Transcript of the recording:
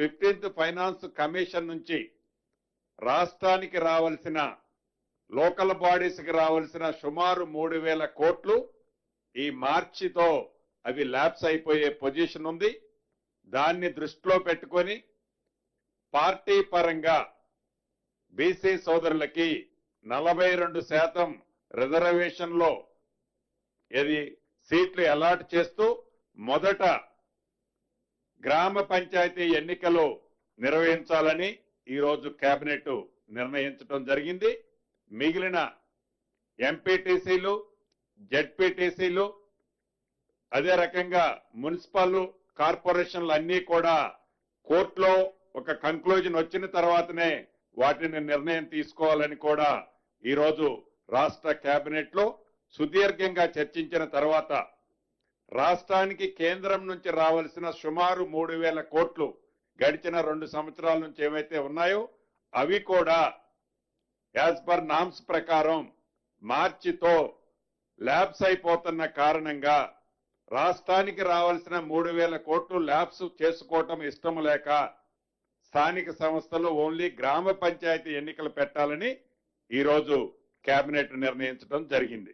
Fifteenth finance commission నుంచి రాష్ట్రానికి రావాల్సిన లోకల్ బాడీస్కి రావాల్సిన సుమారు మూడు వేల కోట్లు ఈ మార్చితో అవి ల్యాప్స్ అయిపోయే పొజిషన్ ఉంది. దాన్ని దృష్టిలో పెట్టుకొని పార్టీ పరంగా బీసీ సోదరులకి నలభై రెండు శాతం రిజర్వేషన్లో ఇది సీట్లు అలాట్ చేస్తూ మొదట గ్రామ పంచాయతీ ఎన్నికలు నిర్వహించాలని ఈరోజు కేబినెట్ నిర్ణయించడం జరిగింది. మిగిలిన ఎంపీటీసీలు జడ్పీటీసీలు అదే రకంగా మున్సిపల్ కార్పొరేషన్లు అన్నీ కూడా కోర్టులో ఒక కంక్లూజన్ వచ్చిన తర్వాతనే వాటిని నిర్ణయం తీసుకోవాలని కూడా ఈరోజు రాష్ట్ర కేబినెట్లో సుదీర్ఘంగా చర్చించిన తర్వాత రాష్ట్రానికి కేంద్రం నుంచి రావాల్సిన సుమారు మూడు వేల కోట్లు గడిచిన రెండు సంవత్సరాల నుంచి ఏవైతే ఉన్నాయో అవి కూడా యాజ్ పర్ నామ్స్ ప్రకారం మార్చితో ల్యాబ్స్ అయిపోతున్న కారణంగా రాష్ట్రానికి రావాల్సిన మూడు వేల కోట్లు ల్యాబ్స్ చేసుకోవటం ఇష్టం లేక స్థానిక సంస్థలు ఓన్లీ గ్రామ పంచాయతీ ఎన్నికలు పెట్టాలని ఈరోజు కేబినెట్ నిర్ణయించడం జరిగింది.